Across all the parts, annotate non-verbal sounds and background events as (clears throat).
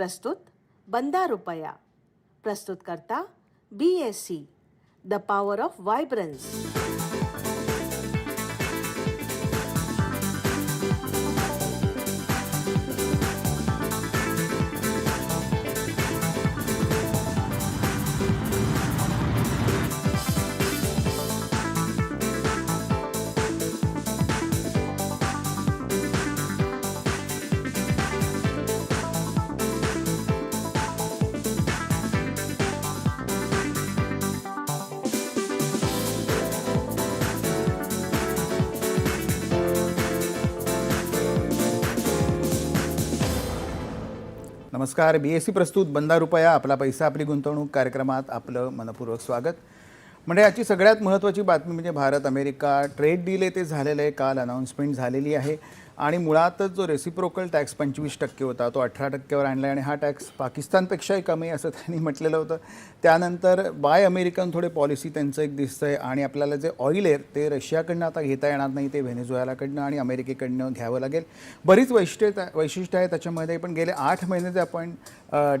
प्रस्तुत बंदा रुपया. प्रस्तुत करता B S C the power of vibrance नमस्कार. बी एस सी प्रस्तुत बंदा रुपया आपला पैसा आपली गुंतवणूक कार्यक्रमात आपलं मनपूर्वक स्वागत. म्हणजे याची सगळ्यात महत्त्वाची बातमी म्हणजे भारत अमेरिका ट्रेड डील ते झालेलं आहे. काल अनाऊन्समेंट झालेली आहे. आणि मुळातच जो रेसिप्रोकल टॅक्स पंचवीस टक्के होता तो अठरा टक्क्यावर आणला आणि हा टॅक्स पाकिस्तानपेक्षाही कमी असं त्यांनी म्हटलेलं होतं. त्यानंतर बाय अमेरिकन थोडे पॉलिसी त्यांचं एक दिसतं आहे आणि आपल्याला जे ऑइल आहे ते रशियाकडनं आता घेता येणार नाही ते व्हेनेझुएलाकडनं आणि अमेरिकेकडनं घ्यावं लागेल. बरीच वैशिष्ट्य वैशिष्ट्य आहे त्याच्यामध्ये पण गेले आठ महिने जे आपण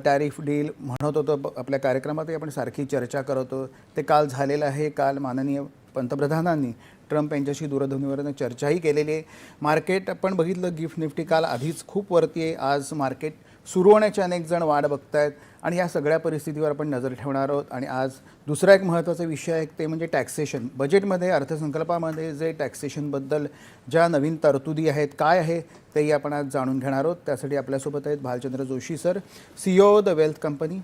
टॅरिफ डील म्हणत होतो आपल्या कार्यक्रमातही आपण सारखी चर्चा करतो ते काल झालेलं आहे काल माननीय पंतप्रधानांनी. ट्रम्प यांच्याशी दूरध्वनीवरनं चर्चाही केलेली आहे. मार्केट आपण बघितलं गिफ्ट निफ्टी काल आधीच खूप वरती आहे. आज मार्केट सुरू होण्याचे अनेक जण वाट बघतायत आणि या सगळ्या परिस्थितीवर आपण नजर ठेवणार आहोत. आणि आज दुसरा एक महत्त्वाचा विषय आहे ते म्हणजे टॅक्सेशन. बजेटमध्ये अर्थसंकल्पामध्ये जे टॅक्सेशनबद्दल ज्या नवीन तरतुदी आहेत काय आहे तेही आपण आज जाणून घेणार आहोत. त्यासाठी आपल्यासोबत आहेत Bhalchandra Joshi sir CEO the wealth company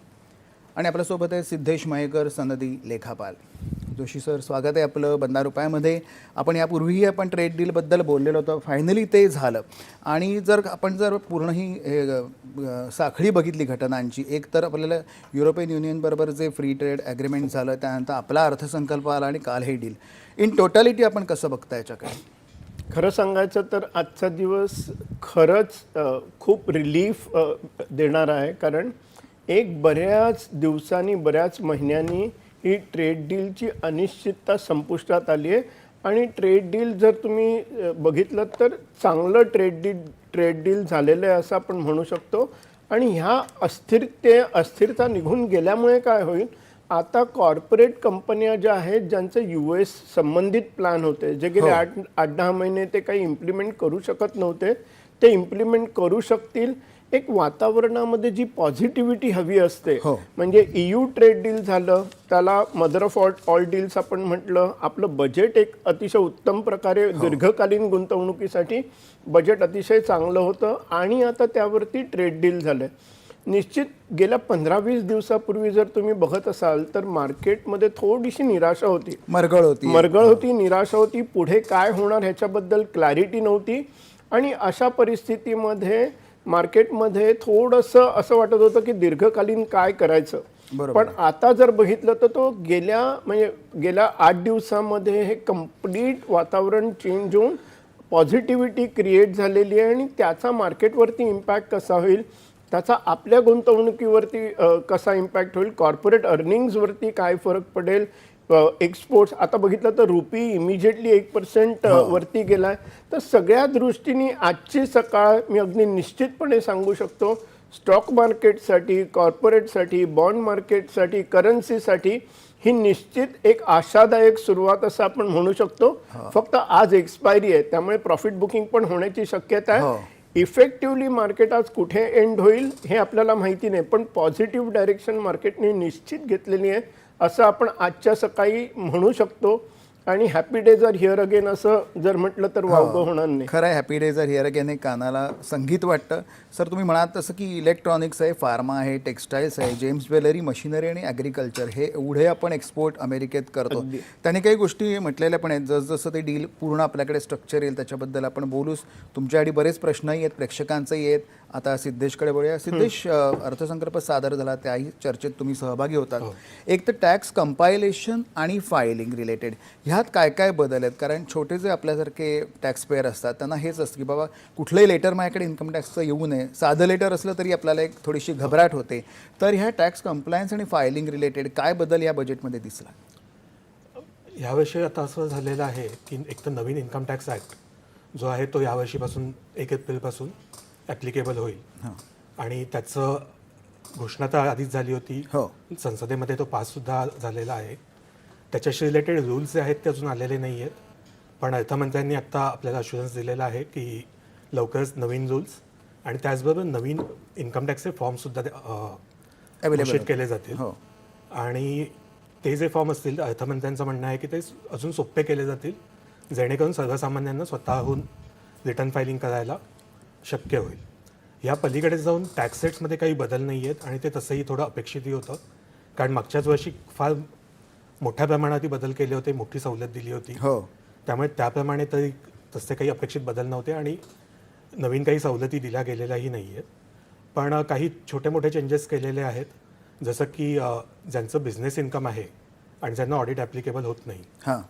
आणि आपल्यासोबत आहे सिद्धेश मयेकर सनदी लेखापाल. जोशी सर स्वागत आहे आपलं बंदा रुपयामध्ये. आपण यापूर्वीही आपण ट्रेड डीलबद्दल बोललेलो होतो. फायनली ते झालं. आणि जर आपण जर पूर्ण ही साखळी बघितली घटनांची एक तर आपल्याला युरोपियन युनियनबरोबर जे फ्री ट्रेड ॲग्रीमेंट झालं त्यानंतर आपला अर्थसंकल्प आला आणि काल हे डील इन टोटॅलिटी आपण कसं बघता याच्याकडे? खरं सांगायचं तर आजचा दिवस खरंच खूप रिलीफ अ, देणार आहे. कारण एक बऱ्याच दिवसांनी बऱ्याच महिन्यांनी ही ट्रेड डीलची अनिश्चितता संपुष्टात आली आहे. आणि ट्रेड डील जर तुम्ही बघितलं तर चांगलं ट्रेड डील ट्रेड डील झालेलं आहे असं आपण म्हणू शकतो. आणि ह्या अस्थिरते अस्थिरता निघून गेल्यामुळे काय होईल? आता कॉर्पोरेट कंपन्या ज्या आहेत ज्यांचे यू एस संबंधित प्लॅन होते जे गेले आठ आठ दहा महिने ते काही इम्प्लिमेंट करू शकत नव्हते ते इम्प्लिमेंट करू शकतील. एक वातावरणामध्ये जी पॉझिटिव्हिटी हवी असते हो. म्हणजे EU ट्रेड डील झालं त्याला mother of all all deals आपण म्हटलं आपलं बजेट एक अतिशय उत्तम प्रकारे दीर्घकालीन गुंतवणुकीसाठी बजेट अतिशय चांगलं होतं आणि आता त्यावरती ट्रेड डील झालंय. निश्चित गेल्या पंधरा वीस दिवसापूर्वी जर तुम्ही बघत असाल तर मार्केटमध्ये थोडीशी निराशा होती. मरगळ होती. मरगळ होती निराशा होती पुढे काय होणार ह्याच्याबद्दल क्लॅरिटी नव्हती आणि अशा परिस्थितीमध्ये मार्केटमध्ये थोडंसं असं वाटत होतं की दीर्घकालीन काय करायचं. पण आता जर बघितलं तर तो गेल्या म्हणजे गेल्या आठ दिवसामध्ये हे कंप्लीट वातावरण चेंज होऊन पॉझिटिव्हिटी क्रिएट झालेली आहे आणि त्याचा मार्केटवरती इम्पॅक्ट कसा होईल त्याचा आपल्या गुंतवणुकीवरती कसा इम्पॅक्ट होईल कॉर्पोरेट अर्निंग्सवरती काय फरक पडेल एक्सपोर्ट्स आता बघितलं तर रुपी इमिजिएटली एक पर्सेंट वरती गेलाय. तर सगळ्या दृष्टीने आजची सकाळ मी अगदी निश्चितपणे सांगू शकतो. स्टॉक मार्केटसाठी कॉर्पोरेटसाठी बॉन्ड मार्केटसाठी करन्सीसाठी ही निश्चित एक आशादायक सुरुवात असं आपण म्हणू शकतो. फक्त आज एक्सपायरी आहे त्यामुळे प्रॉफिट बुकिंग पण होण्याची शक्यता हो. आहे इफेक्टिव्हली मार्केट आज कुठे एंड होईल हे आपल्याला माहिती नाही पण पॉझिटिव्ह डायरेक्शन मार्केटने निश्चित घेतलेली आहे. असं आपण आजच्या सकाळी म्हणू शकतो. आणि happy days are here again असं जर म्हटलं तर वावगं होणार नाही. खरं आहे happy days are here again हे कानाला संगीत वाटतं. सर तुम्ही म्हणाल तसं की इलेक्ट्रॉनिक्स आहे फार्मा आहे टेक्स्टाईल्स आहे जेम्स ज्वेलरी मशिनरी आणि ॲग्रिकल्चर हे एवढे आपण एक्सपोर्ट अमेरिकेत करतो. त्याने काही गोष्टी म्हटलेल्या पण आहेत. जसजसं ते डील पूर्ण आपल्याकडे स्ट्रक्चर येईल त्याच्याबद्दल आपण बोलूच तुमच्यासाठी बरेच प्रश्नही आहेत प्रेक्षकांचंही आहेत. आता सिद्धेशकडे बोलूया. सिद्धेश अर्थसंकल्प सादर झाला त्याही चर्चेत तुम्ही सहभागी होतात. एक तर टॅक्स कंपायलेशन आणि फायलिंग रिलेटेड ह्यात काय काय बदल आहेत? कारण छोटे जे आपल्यासारखे टॅक्स पेअर असतात त्यांना हेच असतं की बाबा कुठलंही लेटर माझ्याकडे इन्कम टॅक्सचं येऊ नये. साधं लेटर असलं तरी आपल्याला एक थोडीशी घबराट होते. तर ह्या टॅक्स कंप्लायन्स आणि फायलिंग रिलेटेड काय बदल या बजेटमध्ये दिसला? याविषयी आता असं झालेलं आहे की एक तर नवीन इन्कम टॅक्स ॲक्ट जो आहे तो यावर्षीपासून एक एप्रिलपासून ॲप्लिकेबल होईल. आणि त्याचं घोषणा तर आधीच झाली होती. हो. संसदेमध्ये तो पास सुद्धा झालेला आहे. त्याच्याशी रिलेटेड रूल्स जे आहेत ते अजून आलेले नाही आहेत. पण अर्थमंत्र्यांनी आत्ता आपल्याला अश्युरन्स दिलेला आहे की लवकरच नवीन रूल्स आणि त्याचबरोबर नवीन इन्कम टॅक्सचे फॉर्मसुद्धा घोषित. केले जातील. हो. आणि ते जे फॉर्म असतील अर्थमंत्र्यांचं म्हणणं आहे की ते अजून सोपे केले जातील. जेणेकरून सर्वसामान्यांना स्वतःहून रिटर्न फायलिंग करायला शक्य होईल. या पलीकडे जाऊन टॅक्स रेट्समध्ये काही बदल नाही आहेत आणि ते तसंही थोडं अपेक्षितही होतं. कारण मागच्याच वर्षी फार मोठ्या प्रमाणात बदल केले होते मोठी सवलत दिली होती. हो. त्यामुळे त्याप्रमाणे तरी तसे काही अपेक्षित बदल नव्हते आणि नवीन काही सवलती दिल्या गेलेल्याही नाही आहेत. पण काही छोटे मोठे चेंजेस केलेले आहेत. जसं की ज्यांचं बिझनेस इन्कम आहे आणि ज्यांना ऑडिट ॲप्लिकेबल होत नाही. हां.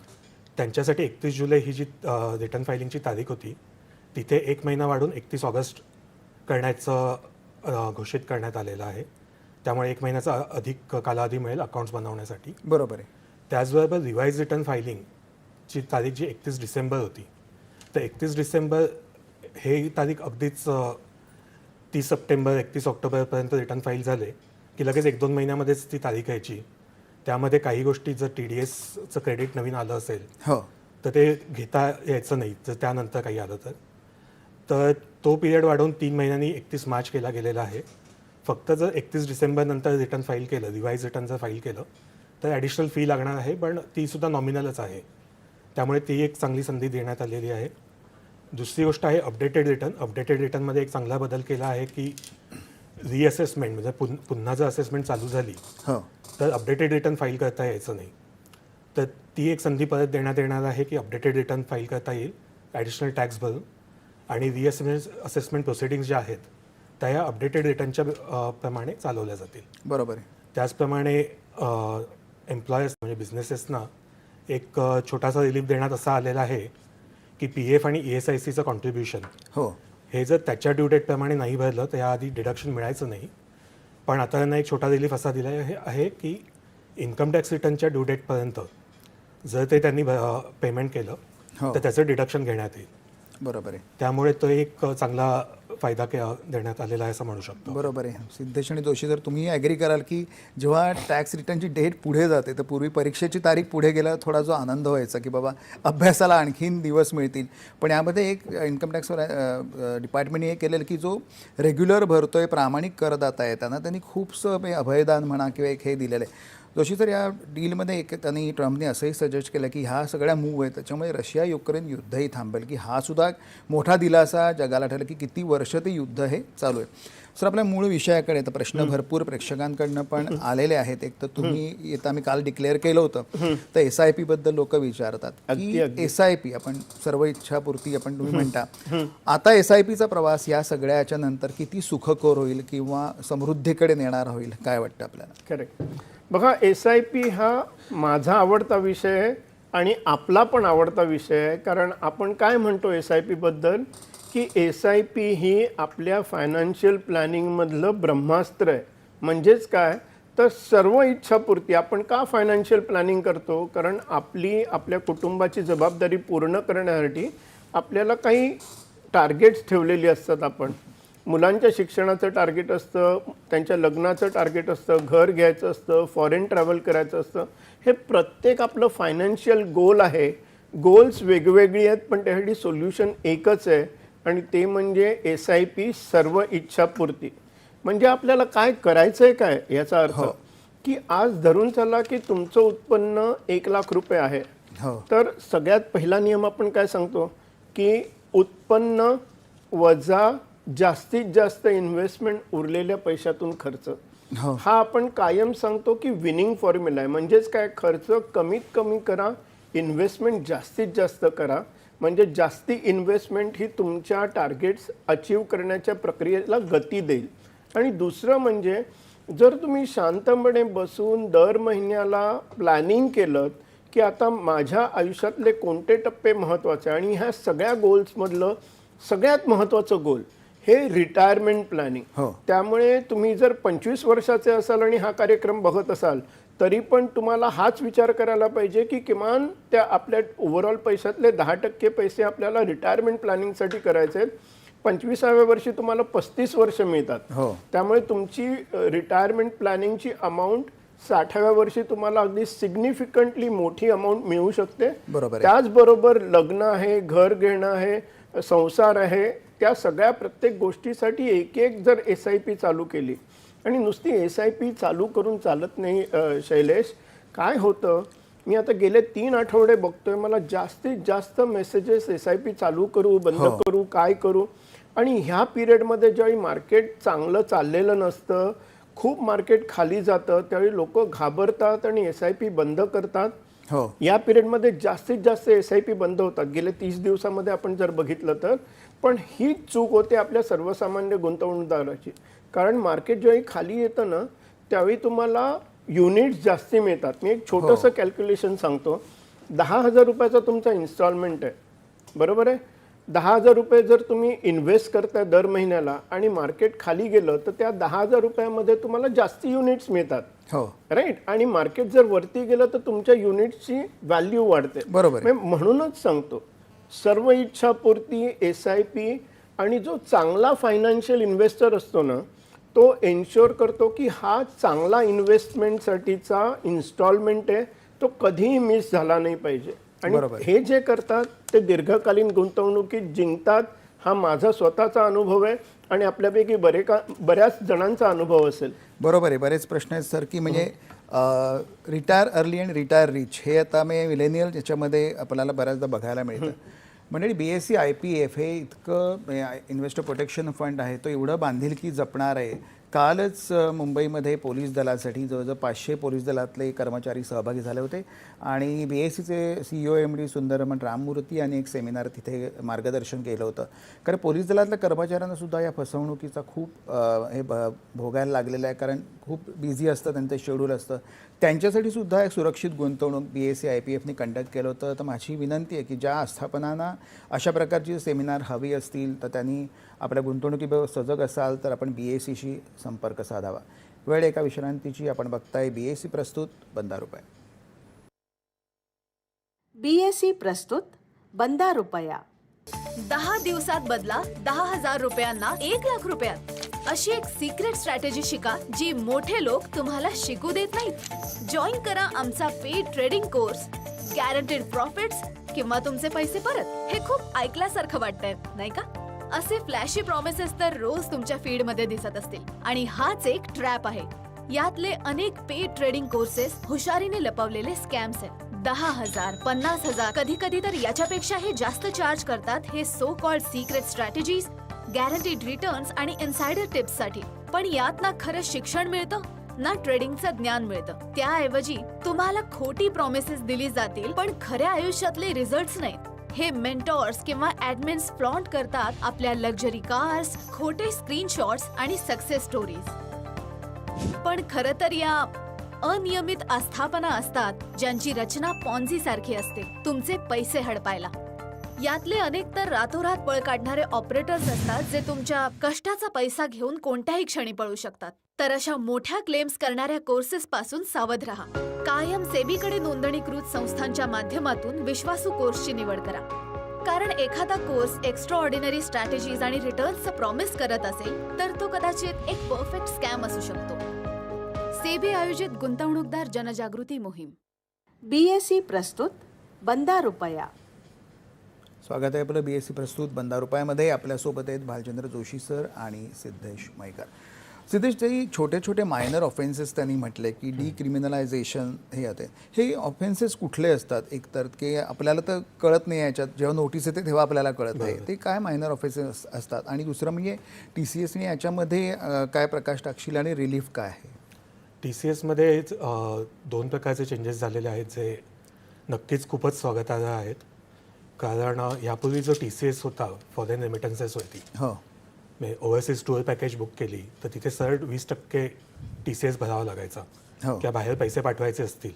त्यांच्यासाठी एकतीस जुलै ही जी रिटर्न फायलिंगची तारीख होती तिथे एक महिना वाढून एकतीस ऑगस्ट करण्याचं घोषित करण्यात आलेलं आहे. त्यामुळे एक महिन्याचा अधिक कालावधी मिळेल अकाउंट्स बनवण्यासाठी. बरोबर आहे. त्याचबरोबर रिवाईज रिटर्न फायलिंगची तारीख जी एकतीस डिसेंबर होती तर एकतीस डिसेंबर हे तारीख अगदीच तीस सप्टेंबर एकतीस ऑक्टोबरपर्यंत रिटर्न फाईल झाले की लगेच एक दोन महिन्यामध्येच ती तारीख यायची. त्यामध्ये काही गोष्टी जर टी डी एसचं क्रेडिट नवीन आलं असेल हो. तर ते घेता यायचं नाही जर त्यानंतर काही आलं तर. तर तो पिरियड वाढवून तीन महिन्यांनी एकतीस मार्च केला गेलेला आहे. फक्त जर एकतीस डिसेंबरनंतर रिटर्न फाईल केलं रिवाईज रिटर्न जर फाईल केलं तर ॲडिशनल फी लागणार आहे पण ती सुद्धा नॉमिनलच आहे. त्यामुळे ती एक चांगली संधी देण्यात आलेली आहे. दुसरी गोष्ट आहे अपडेटेड रिटर्न अपडेटेड रिटर्नमध्ये एक चांगला बदल केला आहे की रिअसेसमेंट म्हणजे पुन पुन्हा जर असेसमेंट चालू झाली हो. तर अपडेटेड रिटर्न फाईल करता यायचं नाही. तर ती एक संधी परत देण्यात येणार आहे की अपडेटेड रिटर्न फाईल करता येईल. ॲडिशनल टॅक्स भरून. आणि रिअसेसमेंट असेसमेंट प्रोसिडिंग्स ज्या आहेत त्या या अपडेटेड रिटर्नच्या प्रमाणे चालवल्या जातील. बरोबर आहे. त्याचप्रमाणे एम्प्लॉयर्स म्हणजे बिझनेसेसना एक छोटासा रिलीफ देण्यात असा आलेला आहे की पी एफ आणि ई एस आय सीचं कॉन्ट्रीब्युशन हो. हे जर त्याच्या ड्यू डेटप्रमाणे नाही भरलं तर याआधी डिडक्शन मिळायचं नाही. पण आता त्यांना एक छोटा रिलीफ असा दिला आहे आहे की इन्कम टॅक्स रिटर्नच्या ड्यू डेटपर्यंत जर ते त्यांनी पेमेंट केलं हो. तर त्याचं डिडक्शन घेण्यात येईल. बरोबर आहे. त्यामुळे तो एक चांगला फायदा के देण्यात आलेला आहे असं म्हणू शकतो. बरोबर आहे. सिद्धेश आणि दोषी जर तुम्ही ॲग्री कराल की जेव्हा टॅक्स रिटर्नची डेट पुढे जाते तर पूर्वी परीक्षेची तारीख पुढे गेल्यावर थोडा जो आनंद व्हायचा की बाबा अभ्यासाला आणखीन दिवस मिळतील. पण यामध्ये एक इन्कम टॅक्सवर डिपार्टमेंटने हे केलेलं की जो रेग्युलर भरतोय प्रामाणिक करदाता आहे त्यांना त्यांनी खूपसं अभयदान म्हणा किंवा एक हे दिलेलं आहे. जोशी तर या डीलमध्ये एक त्यांनी ट्रम्पने असंही सजेस्ट केलं की ह्या सगळ्या मूव आहेत त्याच्यामुळे रशिया युक्रेन युद्धही थांबेल की हा सुद्धा मोठा दिलासा जगाला ठरला की किती वर्ष ते युद्ध हे चालू आहे. सर आपल्या मूळ विषयाकडे तर प्रश्न भरपूर प्रेक्षकांकडनं पण आलेले आहेत. एक तर तुम्ही येतं आम्ही काल डिक्लेअर केलं होतं. तर एस आय पी बद्दल लोक विचारतात की. एस आय पी आपण सर्व इच्छापूर्ती आपण तुम्ही म्हणता. आता एस आय पीचा प्रवास या सगळ्याच्या नंतर किती सुखकर होईल किंवा समृद्धीकडे नेणार होईल काय वाटतं आपल्याला? करेक्ट बघा एस आय पी हा माझा आवडता विषय आहे आणि आपला पण आवडता विषय आहे. कारण आपण काय म्हणतो एस आय पीबद्दल की एस आय पी ही आपल्या फायनान्शियल प्लॅनिंगमधलं ब्रह्मास्त्र आहे. म्हणजेच काय? तर सर्व इच्छापूर्ती आपण का फायनान्शियल प्लॅनिंग करतो? कारण आपली आपल्या कुटुंबाची जबाबदारी पूर्ण करण्यासाठी आपल्याला काही टार्गेट्स ठेवलेली असतात आपण. मुलांच्या शिक्षणाचं टार्गेट असतं त्यांच्या लग्नाचं टार्गेट असतं घर घ्यायचं असतं फॉरेन ट्रॅव्हल करायचं असतं. हे प्रत्येक आपलं फायनान्शियल गोल आहे. गोल्स वेगवेगळी आहेत पण त्यासाठी सोल्युशन एकच आहे. आणि ते म्हणजे एस आय पी सर्व इच्छापूर्ती. म्हणजे आपल्याला काय करायचं आहे काय याचा अर्थ की आज धरून चला की तुमचं उत्पन्न एक लाख रुपये आहे. हो. तर सगळ्यात पहिला नियम आपण काय सांगतो? की उत्पन्न वजा जास्तीत जास्त इन्व्हेस्टमेंट उरलेल्या पैशातून खर्च. हो. हा आपण कायम सांगतो की विनिंग फॉर्म्युला आहे. म्हणजेच काय? खर्च कमीत कमी करा इन्व्हेस्टमेंट जास्तीत जास्त करा. म्हणजे जास्ती इन्व्हेस्टमेंट ही तुमच्या टार्गेट्स अचीव करण्याच्या प्रक्रियेला गती देईल. आणि दुसरं म्हणजे जर तुम्ही शांतपणे बसून दर महिन्याला प्लॅनिंग केलं की आता माझ्या आयुष्यातले कोणते टप्पे महत्त्वाचे आणि ह्या सगळ्या गोल्समधलं सगळ्यात महत्त्वाचं गोल हे रिटायरमेंट प्लॅनिंग हो. त्यामुळे तुम्ही जर पंचवीस वर्षाचे असाल आणि हा कार्यक्रम बघत असाल तरी पण तुम्हाला हाच विचार करायला पाहिजे की किमान त्या आपल्या ओव्हरऑल पैशातले दहा टक्के पैसे आपल्याला रिटायरमेंट प्लॅनिंगसाठी करायचे आहेत. पंचवीसाव्या वर्षी तुम्हाला पस्तीस वर्ष मिळतात. हो. त्यामुळे तुमची रिटायरमेंट प्लॅनिंगची अमाऊंट साठाव्या वर्षी तुम्हाला अगदी सिग्निफिकंटली मोठी अमाऊंट मिळू शकते. बरोबर आहे. त्याचबरोबर लग्न आहे घर घेणं आहे संसार आहे त्या सगळ्या प्रत्येक गोष्टीसाठी एक एक जर एस आय पी चालू केली आणि नुसती एस आय पी चालू करून चालत नाही शैलेश काय होतं? मी आता गेले तीन आठवडे बघतोय मला जास्तीत जास्त मेसेजेस एस आय पी चालू करू बंद करू काय करू? आणि ह्या पिरियडमध्ये ज्यावेळी मार्केट चांगलं चाललेलं नसतं खूप मार्केट खाली जातं त्यावेळी लोक घाबरतात आणि एस आय पी बंद करतात. हो. या पिरियडमध्ये जास्तीत जास्त एस आय पी बंद होतात. गेले तीस दिवसामध्ये आपण जर बघितलं तर पण ही चूक होते आपल्या सर्वसामान्य गुंतवणूकदाराची. कारण मार्केट ज्यावेळी खाली येतं ना त्यावेळी तुम्हाला युनिट्स जास्ती मिळतात. मी एक छोटंसं कॅल्क्युलेशन सांगतो. दहा हजार रुपयाचा तुमचा इन्स्टॉलमेंट आहे. बरोबर आहे? दहा हजार रुपये जर तुम्ही इन्व्हेस्ट करताय दर महिन्याला आणि मार्केट खाली गेलं तर त्या दहा हजार रुपयामध्ये तुम्हाला जास्ती युनिट्स मिळतात. हो. राईट आणि मार्केट जर वरती गेलं तर तुमच्या युनिटची व्हॅल्यू वाढते. बरोबर म्हणूनच सांगतो सर्व इच्छापूर्ती एस आय पी आणि जो चांगला फायनान्शियल इन्व्हेस्टर असतो ना तो एन्श्योर करतो की हा चांगला इन्व्हेस्टमेंटसाठीचा इन्स्टॉलमेंट आहे तो कधीही मिस झाला नाही पाहिजे. आणि बरोबर. हे जे करतात ते दीर्घकालीन गुंतवणुकीत जिंकतात हा माझा स्वतःचा अनुभव आहे आणि आपल्यापैकी बरे का बऱ्याच जणांचा अनुभव असेल. बरोबर आहे. बरेच प्रश्न आहेत सर की म्हणजे retire early and retire rich हे आता मी मिलेनियल याच्यामध्ये आपल्याला बऱ्याचदा बघायला मिळतं. म्हणजे B S C I P F हे इतकं इन्व्हेस्टर प्रोटेक्शन फंड आहे तो एवढं बांधिलकी जपणार आहे. कालच मुंबईमध्ये पोलीस दलासाठी जवळजवळ पाचशे पोलीस दलातले कर्मचारी सहभागी झाले होते. आणि बी एस सीचे C O M D Sundararaman Ramamurthy यांनी एक सेमिनार तिथे मार्गदर्शन केलं होतं. कारण पोलीस दलातल्या कर्मचाऱ्यांना सुद्धा या फसवणुकीचा खूप हे ब भोगायला लागलेलं आहे. कारण खूप बिझी असतं त्यांचं शेड्यूल असतं. त्यांच्यासाठी सुद्धा एक सुरक्षित गुंतवणूक B S C I P एफने conduct केलं होतं. तर माझी विनंती आहे की ज्या आस्थापनांना अशा प्रकारची सेमिनार हवी असतील तर त्यांनी आपल्या गुंतवणुकीबाबत सजग असाल तर आपण बी एस सीशी संपर्क साधावा. वेळ एका विश्रांतीची आपण बघताय बी एस सी प्रस्तुत बंदा रुपये सी प्रस्तुत बंदा रुपया दहा दिवसात बदला दहा हजार रुपयांना एक लाख रुपयात. अशी एक सिक्रेट स्ट्रॅटेजी शिका जी मोठे लोक तुम्हाला शिकू देत नाहीत. जॉईन करा आमचा paid trading course guaranteed profits किंवा तुमचे पैसे परत हे खूप ऐकल्यासारखं वाटतंय नाही का? असे फ्लॅशी प्रॉमिसेस तर रोज तुमच्या फीडमध्ये दिसत असतील. आणि हाच एक ट्रॅप आहे. यातले अनेक पे ट्रेडिंग कोर्सेस हुशारीने लपवलेले स्कॅम्स आहेत. दहा हजार पन्नास हजार कधी कधी तर याच्यापेक्षाही जास्त चार्ज करतात हे so called secret strategies guaranteed returns आणि इन्सायडर टिप्ससाठी पण यात ना खरं शिक्षण मिळतं ना ट्रेडिंगचं ज्ञान मिळतं. त्याऐवजी तुम्हाला खोटी प्रॉमिसेस दिली जातील पण खऱ्या आयुष्यातले रिझल्ट नाहीत. हे मेंटॉर्स किंवा ऍडमिन्स फ्लॉन्ट करतात आपल्या लक्झरी कार्स खोटे स्क्रीनशॉट्स आणि सक्सेस स्टोरीज पण खर तर या अनियमित आस्थापना असतात ज्यांची रचना पॉन्झी सारखी असते तुमचे पैसे हडपायला. यातले अनेक तर रातोरात पळ काढणारे ऑपरेटर्स असतात जे तुमच्या कष्टाचा पैसा घेऊन कोणत्याही क्षणी पळू शकतात. तर अशा मोठ्या क्लेम्स करणाऱ्या कोर्सेस पासून सावध राहा. कायम सेबीकडे नोंदणीकृत संस्थांच्या माध्यमातून विश्वासू कोर्सची निवड करा. कारण एखादा कोर्स एक्स्ट्रा ऑर्डिनरी स्ट्रॅटेजीज आणि रिटर्न्सचं प्रॉमिस करत असेल तर तो कदाचित एक परफेक्ट स्कॅम असू शकतो. सेबी आयोजित गुंतवणूकदार जनजागृती मोहीम. बीएसई प्रस्तुत बंदा रुपया. स्वागत आहे आपलं बी एस सी प्रस्तुत बंदा रुपयामध्ये. आपल्यासोबत आहेत भालचंद्र जोशी सर आणि सिद्धेश मैकर सिद्धेश ते छोटे छोटे मायनर ऑफेन्सेस त्यांनी म्हटले की डिक्रिमिनलायझेशन हे होते हे ऑफेन्सेस कुठले असतात? एकतर की आपल्याला तर कळत नाही याच्यात. जेव्हा नोटीस येते तेव्हा आपल्याला कळत नाही. ते काय मायनर ऑफेन्सेस असतात? आणि दुसरं म्हणजे टी सी एसने याच्यामध्ये काय प्रकाश टाकशील आणि रिलीफ काय आहे? टी सी एसमध्ये दोन प्रकारचे चेंजेस झालेले आहेत जे नक्कीच खूपच स्वागतार्ह आहेत. कारण यापूर्वी जो टी सी एस होता फॉरेन रेमिटन्सेस होती हो. म्हणजे ओव्हरसीज टूर पॅकेज बुक केली तर तिथे सरळ वीस टक्के टी सी एस भरावा लागायचा. हो. किंवा बाहेर पैसे पाठवायचे असतील?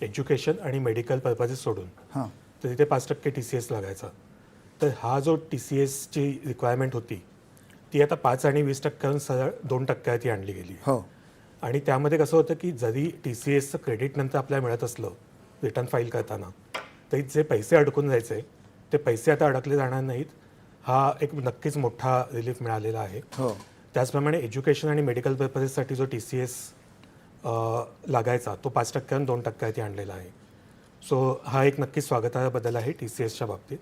एज्युकेशन आणि मेडिकल पर्पजेस सोडून. हां. तर तिथे पाच टक्के टी सी एस लागायचा. तर हा जो टी सी एसची रिक्वायरमेंट होती ती आता पाच आणि वीस टक्क्याहून सरळ दोन टक्क्यावरती आणली गेली. हो. आणि त्यामध्ये कसं होतं की जरी टी सी एसचं क्रेडिट नंतर आपल्याला मिळत असलं रिटर्न फाईल करताना तरी जे पैसे अडकून जायचे ते पैसे आता अडकले जाणार नाहीत. हा एक नक्कीच मोठा रिलीफ मिळालेला आहे. हो. त्याचप्रमाणे एज्युकेशन आणि मेडिकल पर्पजेससाठी जो टी सी एस लागायचा तो पाच टक्क्यानं दोन टक्क्यावरती आणलेला आहे. सो हा एक नक्कीच स्वागतार्ह बदल आहे टी सी एसच्या बाबतीत.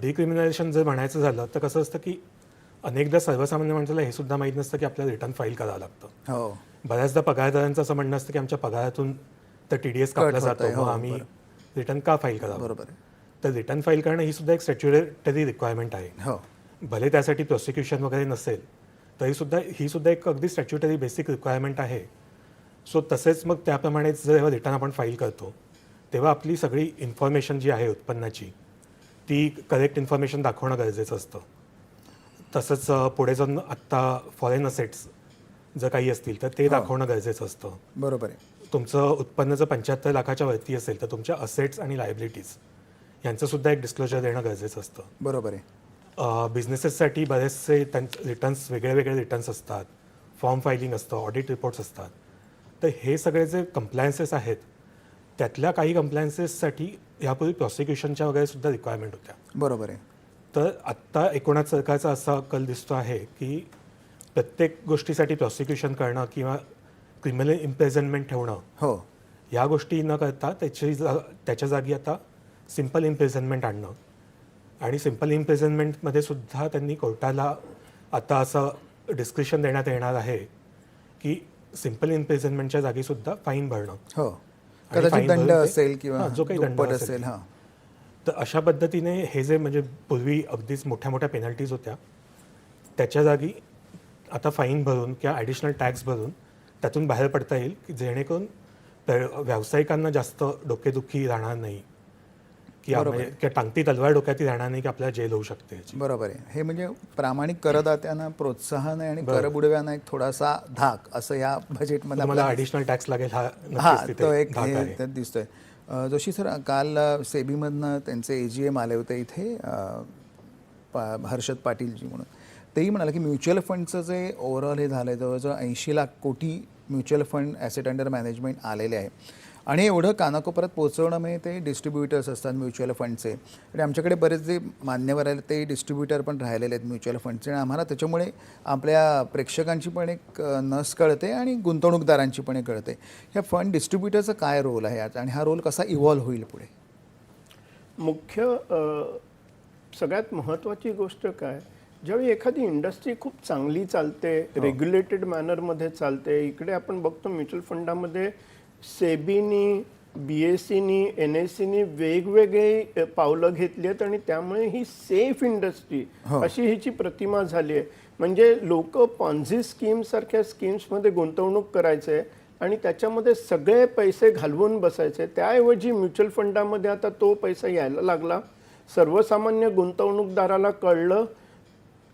डिक्रिमिनलायझेशन जर म्हणायचं झालं तर कसं असतं की अनेकदा सर्वसामान्य माणसाला हे सुद्धा माहीत नसतं की आपल्याला रिटर्न फाईल करावं लागतं. हो. बऱ्याचदा पगारदारांचं असं म्हणणं असतं की आमच्या पगारातून तर टी डी एस कापला जातो हो, मग आम्ही रिटर्न का फाईल करावं? बरोबर तर रिटर्न फाईल करणं ही सुद्धा एक स्टॅच्युटरी रिक्वायरमेंट आहे. हो. भले त्यासाठी प्रोसिक्युशन वगैरे नसेल तरी सुद्धा ही सुद्धा एक अगदी स्टॅच्युटरी बेसिक रिक्वायरमेंट आहे. सो तसेच मग त्याप्रमाणेच जर जेव्हा रिटर्न आपण फाईल करतो तेव्हा आपली सगळी इन्फॉर्मेशन जी आहे उत्पन्नाची ती करेक्ट इन्फॉर्मेशन दाखवणं गरजेचं असतं. तसंच पुढे जाऊन आत्ता फॉरेन असेट्स जर काही असतील तर ते दाखवणं गरजेचं असतं. बरोबर आहे. तुमचं उत्पन्न जर पंच्याहत्तर लाखाच्या वरती असेल तर तुमच्या असेट्स आणि लायबिलिटीज यांचं सुद्धा एक डिस्क्लोजर देणं गरजेचं असतं. बरोबर आहे. बिझनेसेससाठी बरेचसे त्यांचे रिटर्न्स वेगळे वेगळे रिटर्न्स असतात. फॉर्म फायलिंग असतं ऑडिट रिपोर्ट्स असतात. तर हे सगळे जे कंप्लायन्सेस आहेत त्यातल्या काही कंप्लायन्सेससाठी यापूर्वी प्रॉसिक्युशनच्या वगैरे सुद्धा रिक्वायरमेंट होत्या. बरोबर आहे. तर आत्ता एकूणच सरकारचा असा कल दिसतो आहे की प्रत्येक गोष्टीसाठी प्रॉसिक्युशन करणं किंवा क्रिमिनल इम्प्रेझनमेंट ठेवणं हो. या गोष्टी न करता त्याची जा त्याच्या जागी आता सिंपल इम्प्रिझनमेंट आणणं. आणि सिंपल इम्प्रिझनमेंटमध्ये सुद्धा त्यांनी कोर्टाला आता असं डिस्क्रिप्शन देण्यात येणार आहे की सिंपल इम्प्रिझनमेंटच्या जागी सुद्धा फाईन भरणं. हो. दंड असेल किंवा जो काही दंड असेल. हां. तर अशा पद्धतीने हे जे म्हणजे पूर्वी अगदीच मोठ्या मोठ्या पेनल्टीज होत्या त्याच्या जागी आता फाईन भरून किंवा ॲडिशनल टॅक्स भरून त्यातून बाहेर पडता येईल की जेणेकरून व्यावसायिकांना जास्त डोकेदुखी राहणार नाही. की बरोबर किंवा टांगती तलवार डोक्यात राहणार नाही की आपल्याला जेल होऊ शकते. बरोबर आहे. हे म्हणजे प्रामाणिक करदात्यांना प्रोत्साहन आहे आणि करबुडव्यांना एक थोडासा धाक असं या बजेटमध्ये आपल्याला ॲडिशनल टॅक्स लागेल हा तो एक दिसतोय. जोशी सर काल सेबीमधनं त्यांचे ए जी एम आले होते इथे हर्षद पाटीलजी म्हणून. तेही म्हणाले की म्युच्युअल फंडचं जे ओव्हरऑल हे झालं आहे जवळजवळ ऐंशी लाख कोटी mutual fund asset under management आलेले आहे. आणि एवढं कानाकोपरात पोहोचवणं म्हणजे ते डिस्ट्रीब्युटर्स असतात म्युच्युअल फंडचे आणि आमच्याकडे बरेच जे मान्यवर आहेत ते डिस्ट्रीब्युटर पण राहिलेले आहेत म्युच्युअल फंडचे आणि आम्हाला त्याच्यामुळे आपल्या प्रेक्षकांची पण एक नस कळते आणि गुंतवणूकदारांची पण एक कळते. ह्या फंड डिस्ट्रीब्युटरचा काय रोल आहे यात आणि हा रोल कसा इव्हॉल्व्ह होईल पुढे? मुख्य सगळ्यात महत्त्वाची गोष्ट काय? ज्यावेळी एखादी इंडस्ट्री खूप चांगली चालते रेग्युलेटेड मॅनरमध्ये चालते इकडे आपण बघतो म्युच्युअल फंडामध्ये सेबीनी बी एस सीनी एन एस सीनी वेगवेगळे पावलं घेतली आहेत आणि त्यामुळे ही सेफ इंडस्ट्री अशी हिची प्रतिमा झाली आहे. म्हणजे लोक पॉन्झी स्कीम सारख्या स्कीम्समध्ये गुंतवणूक करायचे आणि त्याच्यामध्ये सगळे पैसे घालवून बसायचे. त्याऐवजी म्युच्युअल फंडामध्ये आता तो पैसा यायला लागला. सर्वसामान्य गुंतवणूकदाराला कळलं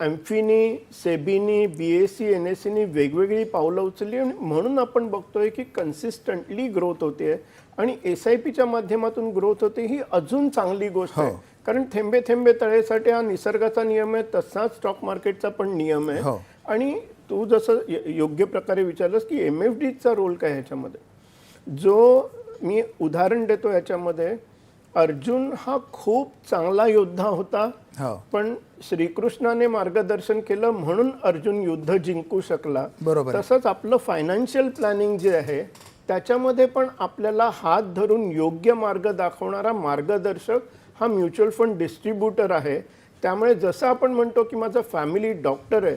ॲम्फिनी सेबीनी B S C N S सीनी वेगवेगळी पावलं उचलली आणि म्हणून आपण बघतोय की कन्सिस्टंटली ग्रोथ होते आणि एस आय पीच्या माध्यमातून ग्रोथ होते ही अजून चांगली गोष्ट आहे. कारण थेंबे थेंबे तळेसाठी हा निसर्गाचा नियम आहे तसाच स्टॉक मार्केटचा पण नियम आहे. हो. आणि तू जसं योग्य प्रकारे विचारलंस की एम एफ डीचा रोल काय ह्याच्यामध्ये? जो मी उदाहरण देतो याच्यामध्ये अर्जुन हा खूप चांगला योद्धा होता. हो. पण श्रीकृष्णाने मार्गदर्शन केलं म्हणून अर्जुन युद्ध जिंकू शकला. बरोबर. तसंच आपलं फायनान्शियल प्लॅनिंग जे आहे त्याच्यामध्ये पण आपल्याला हात धरून योग्य मार्ग दाखवणारा मार्गदर्शक हा म्युच्युअल फंड डिस्ट्रीब्युटर आहे. त्यामुळे जसं आपण म्हणतो की माझा फॅमिली डॉक्टर आहे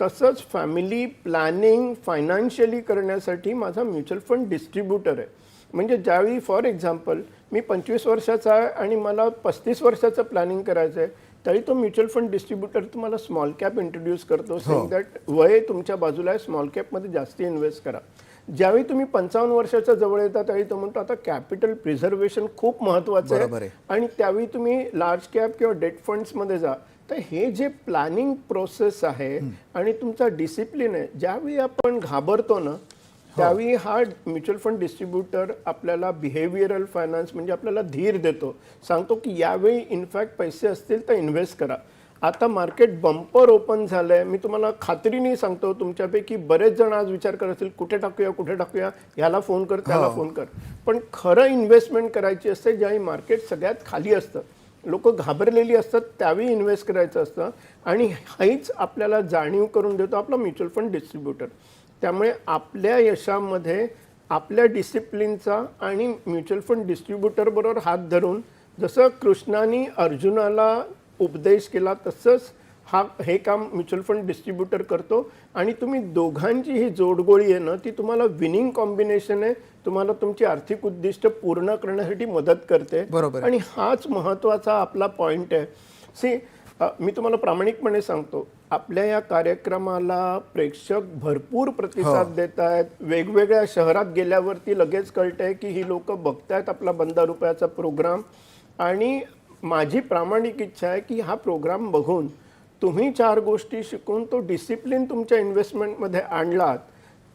तसंच फॅमिली प्लॅनिंग फायनान्शियली करण्यासाठी माझा म्युच्युअल फंड डिस्ट्रीब्युटर आहे. म्हणजे ज्यावेळी फॉर एक्झाम्पल मी पंचवीस वर्षाचा आहे आणि मला पस्तीस वर्षाचं प्लॅनिंग करायचं आहे तरी तो म्युच्युअल फंड डिस्ट्रीब्युटर तुम्हाला स्मॉल कॅप इंट्रोड्यूस करतो दॅट वय तुमच्या बाजूला आहे स्मॉल कॅपमध्ये जास्ती इन्व्हेस्ट करा. ज्यावेळी तुम्ही पंचावन्न वर्षाच्या जवळ येता त्यावेळी तो म्हणतो आता कॅपिटल प्रिझर्वेशन खूप आहे. आहे. आणि त्यावेळी तुम्ही लार्ज कॅप किंवा डेट फंड्समध्ये जा. तर हे जे प्लॅनिंग प्रोसेस आहे आणि तुमचा डिसिप्लिन आहे ज्यावेळी आपण घाबरतो ना त्यावेळी हा म्युच्युअल फंड डिस्ट्रीब्युटर आपल्याला बिहेवियरल फायनान्स म्हणजे आपल्याला धीर देतो. सांगतो की यावेळी इनफॅक्ट पैसे असतील तर इन्व्हेस्ट करा. आता मार्केट बंपर ओपन झालंय. मी तुम्हाला खात्रीने सांगतो तुमच्यापैकी बरेच जण आज विचार करत असतील कुठे टाकूया कुठे टाकूया? ह्याला फोन कर त्याला फोन कर. पण खरं इन्व्हेस्टमेंट करायची असते ज्यावेळी मार्केट सगळ्यात खाली असतं. लोक घाबरलेली असतात त्यावेळी इन्व्हेस्ट करायचं असतं. आणि हाच आपल्याला जाणीव करून देतो आपला म्युच्युअल फंड डिस्ट्रीब्युटर. त्यामुळे आपल्या यशामध्ये आपल्या डिसिप्लिनचा आणि म्युच्युअल फंड डिस्ट्रीब्युटर बरोबर हात धरून जसं कृष्णाने अर्जुनाला उपदेश केला तसंच हा हे काम म्युच्युअल फंड डिस्ट्रीब्युटर करतो. आणि तुम्ही दोघांची ही जोडगोळी आहे ना ती तुम्हाला विनिंग कॉम्बिनेशन आहे तुम्हाला तुमची आर्थिक उद्दिष्ट पूर्ण करण्यासाठी मदत करते. बरोबर. आणि हाच महत्त्वाचा आपला पॉईंट आहे. सी मी तुम्हाला प्रामाणिकपणे सांगतो. आपल्या या कार्यक्रमाला प्रेक्षक भरपूर प्रतिसाद देत आहेत. वेगवेगळ्या शहरात गेल्यावरती लगेच कळतंय की ही लोक बघतायत आपला बंदा रुपयाचा प्रोग्राम. आणि माझी प्रामाणिक इच्छा आहे की हा प्रोग्राम बघून तुम्ही चार गोष्टी शिकून तो डिसिप्लिन तुमच्या इन्व्हेस्टमेंटमध्ये आणलात.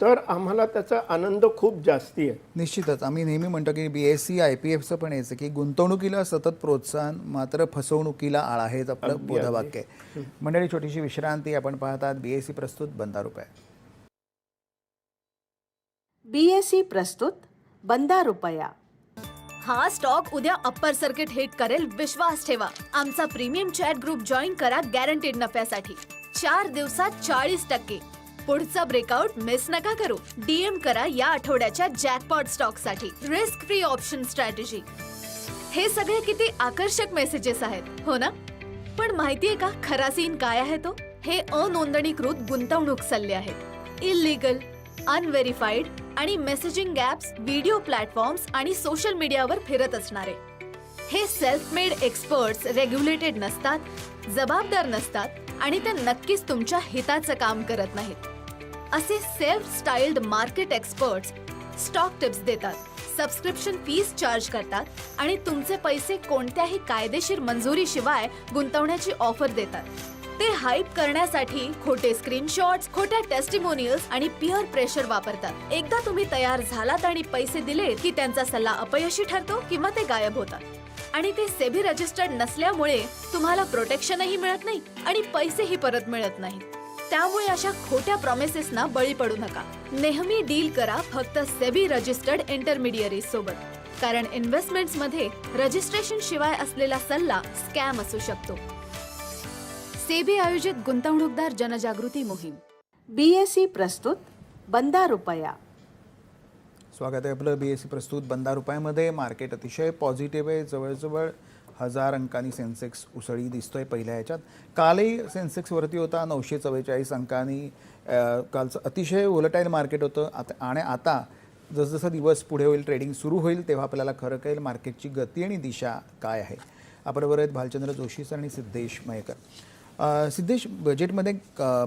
तर आम्हाला त्याचा आनंद खूप जास्ती आहे. निश्चितच. आम्ही नेहमी म्हणतो की B S C I P एफचं पण यायचं की गुंतवणुकीला सतत प्रोत्साहन मात्र फसवणुकीला आळा हेच आपलं बोधवाक्य आहे. मंडळी छोटीशी विश्रांती आपण पाहतात. बी एस सी प्रस्तुत बंदा रुपये बी एस सी प्रस्तुत बंदा रुपया हा स्टॉक उद्या अप्पर सर्किट हिट करेल विश्वास ठेवा. आमचा प्रीमियम चॅट ग्रुप जॉईन करा गॅरंटेड नफ्यासाठी. चार दिवसात चाळीस टक्के. पुढचा ब्रेकआउट मिस नका करू. डीएम करा या आठवड्याच्या जॅकपॉट स्टॉकसाठी रिस्क फ्री ऑप्शन स्ट्रॅटेजी हे सगळे किती आकर्षक मेसेजेस आहेत हो ना? पण माहितीये का खरा सीन काय आहे तो? हे अनोंदणीकृत गुंतवणूक सल्ले आहेत. इलिगल अनव्हेरीफाईड आणि मेसेजिंग ॲप्स व्हिडिओ प्लॅटफॉर्म्स आणि सोशल मीडियावर फिरत असणारे. हे सेल्फ मेड एक्सपर्ट्स रेग्युलेटेड नसतात जबाबदार नसतात आणि ते नक्कीच तुमच्या हिताचं काम करत नाहीत. असे self styled market experts stock tips देतात सबस्क्रिप्शन फीस चार्ज करतात आणि तुमचे पैसे कोणत्याही कायदेशीर मंजुरीशिवाय गुंतवण्याची ऑफर देतात. ते हाईप करण्यासाठी खोटे स्क्रीनशॉट्स खोट्या टेस्टिमोनियल्स आणि पिअर प्रेशर वापरतात. एकदा तुम्ही तयार झालात आणि पैसे दिले की त्यांचा सल्ला अपयशी ठरतो किंवा ते गायब होतात. आणि ते सेबी रजिस्टर्ड नसल्यामुळे तुम्हाला प्रोटेक्शनही मिळत नाही आणि पैसेही परत मिळत नाही त्यामुळे अशा खोट्या प्रॉमिसेसना बळी पडू नका. नेहमी डील करा फक्त सेबी रजिस्टर्ड इंटरमिडियरीज सोबत. कारण इन्व्हेस्टमेंट्समध्ये रजिस्ट्रेशन शिवाय असलेला सल्ला स्कॅम असू शकतो. सेबी आयोजित गुंतवणूकदार जनजागृती मोहीम. बी एस सी प्रस्तुत बंदा रुपया. स्वागत आहे आपलं बी एस सी प्रस्तुत बंदा रुपयामध्ये. मार्केट अतिशय पॉझिटिव्ह आहे. जवळजवळ हजार अंकांनी सेन्सेक्स उसळी दिसतोय पहिल्या ह्याच्यात. कालही सेन्सेक्सवरती होता नऊशे चव्वेचाळीस अंकांनी कालचं अतिशय वोलटाईल मार्केट होतं. आता आणि आता जसजसं दिवस पुढे होईल ट्रेडिंग सुरू होईल तेव्हा आपल्याला खरं कळेल मार्केटची गती आणि दिशा काय आहे. आपल्याबरोबर आहेत भालचंद्र जोशी सर आणि सिद्धेश मयेकर. सिद्धेश बजेटमध्ये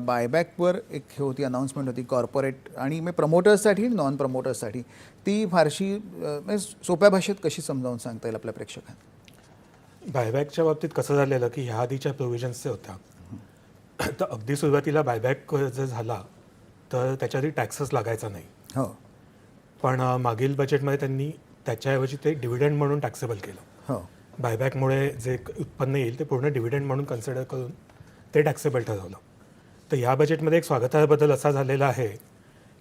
बायबॅकवर एक हे होती अनाऊन्समेंट होती कॉर्पोरेट आणि मग प्रमोटर्ससाठी नॉन प्रमोटर्ससाठी ती फारशी म्हणजे सोप्या भाषेत कशी समजावून सांगता येईल आपल्या प्रेक्षकांना? बायबॅकच्या बाबतीत कसं झालेलं की ह्या आधीच्या प्रोव्हिजन्स होत्या तर अगदी सुरुवातीला बायबॅक जर झाला तर त्याच्याआधी टॅक्सेस लागायचा नाही. हो. पण मागील बजेटमध्ये त्यांनी त्याच्याऐवजी ते डिव्हिडंड म्हणून टॅक्सेबल केलं. हो. बायबॅकमुळे जे उत्पन्न येईल ते पूर्ण डिव्हिडंड म्हणून कन्सिडर करून ते टॅक्सेबल ठरवलं. तर या बजेटमध्ये एक स्वागतार्ह बदल असा झालेला आहे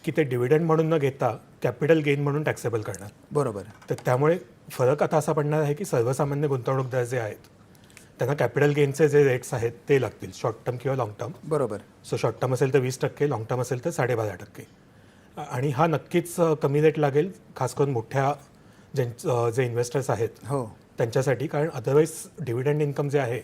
की ते डिव्हिडंड म्हणून न घेता कॅपिटल गेन म्हणून टॅक्सेबल करणार. बरोबर. तर त्यामुळे फरक आता असा पडणार आहे की सर्वसामान्य गुंतवणूकदार जे आहेत त्यांना कॅपिटल गेनचे जे रेट्स आहेत ते लागतील शॉर्ट टर्म किंवा लाँग टर्म बरोबर. सो शॉर्ट टर्म असेल तर वीस टक्के लाँग टर्म असेल तर साडेबारा टक्के. आणि हा नक्कीच कमी रेट लागेल खास करून मोठ्या ज्यां जे इन्व्हेस्टर्स आहेत हो. त्यांच्यासाठी. कारण अदरवाईज डिव्हिडंड इन्कम जे आहे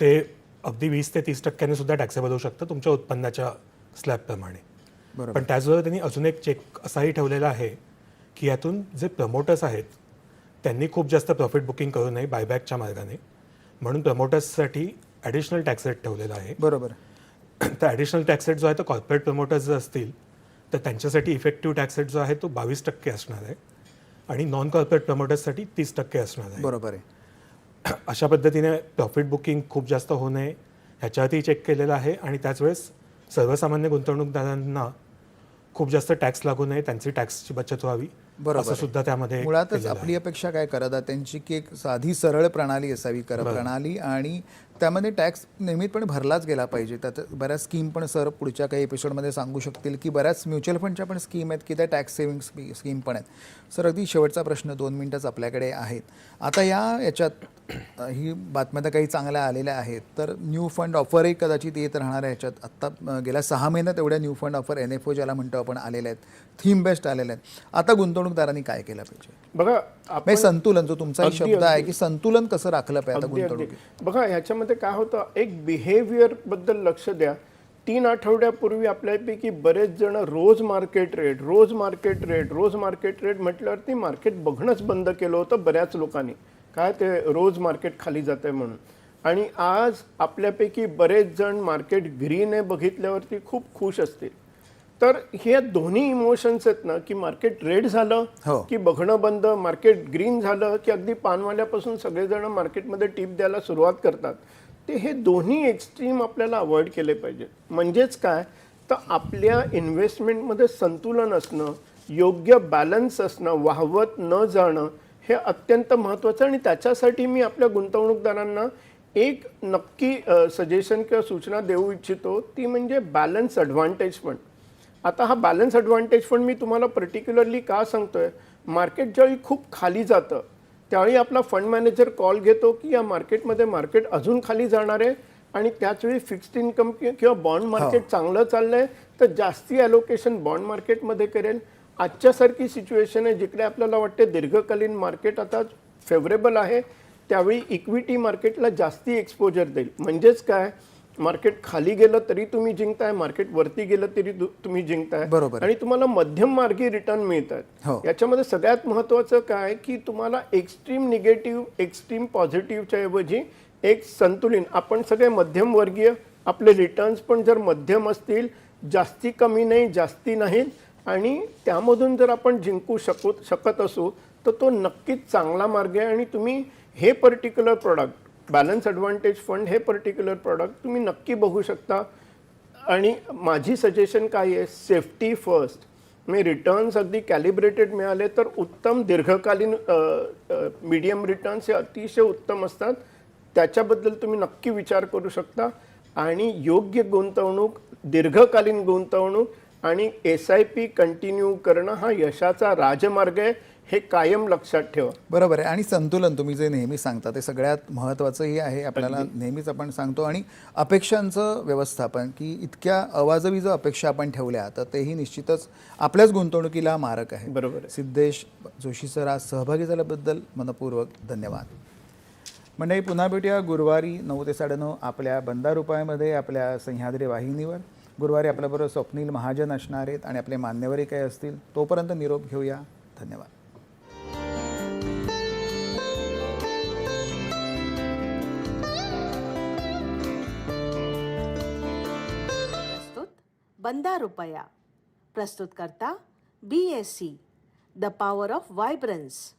ते अगदी वीस ते तीस टक्क्याने सुद्धा टॅक्सेबल होऊ शकतं तुमच्या उत्पन्नाच्या स्लॅबप्रमाणे पण त्याचबरोबर त्यांनी अजून एक चेक असाही ठेवलेला आहे की यातून जे प्रमोटर्स आहेत त्यांनी खूप जास्त प्रॉफिट बुकिंग करू नये बायबॅकच्या मार्गाने. म्हणून प्रमोटर्ससाठी ॲडिशनल टॅक्स रेट ठेवलेला आहे. बरोबर. (clears throat) तर ॲडिशनल टॅक्स रेट जो आहे तो कॉर्पोरेट प्रमोटर्स जर असतील तर त्यांच्यासाठी इफेक्टिव्ह टॅक्स रेट जो आहे तो बावीस टक्के असणार आहे. आणि नॉन कॉर्पोरेट प्रमोटर्ससाठी तीस टक्के असणार आहे. बरोबर आहे. (clears throat) अशा पद्धतीने प्रॉफिट बुकिंग खूप जास्त होऊ नये ह्याच्यावरती चेक केलेलं आहे. आणि त्याच वेळेस सर्वसामान्य गुंतवणूकदारांना खूप जास्त टॅक्स लागू नये त्यांची टॅक्सची बचत व्हावी. बरोबर. सुद्धा त्यामध्ये मुळातच. आपली अपेक्षा काय करदात्यांची की एक साधी सरळ प्रणाली असावी कर प्रणाली आणि त्यामध्ये टॅक्स नियमितपणे भरलाच गेला पाहिजे. त्यात बऱ्याच स्कीम पण सर पुढच्या काही एपिसोडमध्ये सांगू शकतील की बऱ्याच म्युच्युअल फंडच्या पण स्कीम आहेत की त्या टॅक्स सेव्हिंग स्कीम पण आहेत. सर अगदी शेवटचा प्रश्न दोन मिनटंच आपल्याकडे आहेत. आता या याच्यात ही बातम्या तर काही चांगल्या आलेल्या आहेत. तर न्यू फंड ऑफरही कदाचित येत राहणार आहे ह्याच्यात आत्ता गेल्या सहा महिन्यात एवढ्या new fund offer N F O ज्याला म्हणतो आपण आलेल्या आहेत. थीम बेस्ट आलेल्या आहेत. आता गुंतवणूकदारांनी काय केलं पाहिजे? बघा संतुलन जो तुमचा शब्द आहे. की संतुलन कसं राखलं पाहिजे गुंतवणुकीत? बघा ह्याच्यामध्ये काय होतं एक बिहेवियरबद्दल लक्ष द्या. तीन आठवड्यापूर्वी आपल्यापैकी बरेच जण रोज मार्केट रेट रोज मार्केट रेट रोज मार्केट रेट म्हटल्यावरती मार्केट बघणंच बंद केलं होतं बऱ्याच लोकांनी. काय ते रोज मार्केट खाली जात आहे म्हणून. आणि आज आपल्यापैकी बरेच जण मार्केट ग्रीन आहे बघितल्यावरती खूप खुश असतील. तर हे दोन्ही इमोशन्स आहेत ना की मार्केट रेड झालं हो. की बघणं बंद मार्केट ग्रीन झालं की अगदी पानवाल्यापासून सगळेजण मार्केटमध्ये टिप द्यायला सुरुवात करतात. ते हे दोन्ही एक्स्ट्रीम आपल्याला अवॉइड केले पाहिजेत. म्हणजेच काय? तर आपल्या इन्व्हेस्टमेंटमध्ये संतुलन असणं योग्य बॅलन्स असणं वाहवत न जाणं हे अत्यंत महत्त्वाचं आणि त्याच्यासाठी मी आपल्या गुंतवणूकदारांना एक नक्की सजेशन किंवा सूचना देऊ इच्छितो. ती म्हणजे बॅलन्स ॲडव्हान्टेज फंड आता हा बॅलन्स ॲडव्हान्टेज फंड मी तुम्हाला पर्टिक्युलरली का सांगतोय? मार्केट ज्यावेळी खूप खाली जातं त्यावेळी आपला फंड मॅनेजर कॉल घेतो की या मार्केटमध्ये मार्केट अजून खाली जाणार आहे आणि त्याचवेळी फिक्स्ड इन्कम किंवा बॉन्ड मार्केट चांगलं चाललंय तर जास्ती ॲलोकेशन बॉन्ड मार्केटमध्ये करेल. आजच्यासारखी सिच्युएशन आहे जिकडे आपल्याला वाटते दीर्घकालीन मार्केट आता फेवरेबल आहे त्यावेळी इक्विटी मार्केटला जास्ती एक्सपोजर देईल. म्हणजेच काय? मार्केट खाली गेलं तरी तुम्ही जिंकताय मार्केट वरती गेलं तरी तुम्ही जिंकताय. बरोबर. आणि तुम्हाला मध्यम मार्गी रिटर्न मिळतात. हो. याच्यामध्ये सगळ्यात महत्वाचं काय? की तुम्हाला एक्स्ट्रीम निगेटिव्ह एक्स्ट्रीम पॉझिटिव्हच्या ऐवजी एक संतुलन आपण सगळे मध्यम वर्गीय आपले रिटर्न्स पण जर मध्यम असतील जास्ती कमी नाही जास्ती नाहीत आणि त्यामधून जर आपण जिंकू शकू शकत असू तर तो नक्कीच चांगला मार्ग आहे आणि तुम्ही हे particular product balance advantage fund हे पर्टिक्युलर प्रॉडक्ट तुम्ही नक्की बघू शकता. आणि माझी सजेशन काय आहे? सेफ्टी फर्स्ट मी रिटर्न्स अगदी कॅलिब्रेटेड मिळाले तर उत्तम दीर्घकालीन मीडियम रिटर्न्स हे अतिशय उत्तम असतात. त्याच्याबद्दल तुम्ही नक्की विचार करू शकता. आणि योग्य गुंतवणूक दीर्घकालीन गुंतवणूक आणि एस आय पी कंटिन्यू करणं हा यशाचा राजमार्ग आहे हे कायम लक्षात ठेवा. बरोबर आहे. आणि संतुलन तुम्ही जे नेहमी सांगता ते सगळ्यात महत्त्वाचंही आहे. आपल्याला नेहमीच आपण सांगतो. आणि अपेक्षांचं व्यवस्थापन की इतक्या अवाजवी जर अपेक्षा आपण ठेवल्या तर तेही निश्चितच आपल्याच गुंतवणुकीला मारक आहे. बरोबर. सिद्धेश जोशी सर आज सहभागी झाल्याबद्दल मनपूर्वक धन्यवाद. मंडळी पुन्हा भेटूया गुरुवारी नऊ ते साडेनऊ आपल्या बंदार उपायामध्ये आपल्या सह्याद्री वाहिनीवर. गुरुवारी आपल्याबरोबर स्वप्नील महाजन असणार आहेत आणि आपले मान्यवरही काही असतील तोपर्यंत निरोप घेऊया. धन्यवाद. प्रस्तुत बंदा रुपया. प्रस्तुतकर्ता B S C the power of vibrance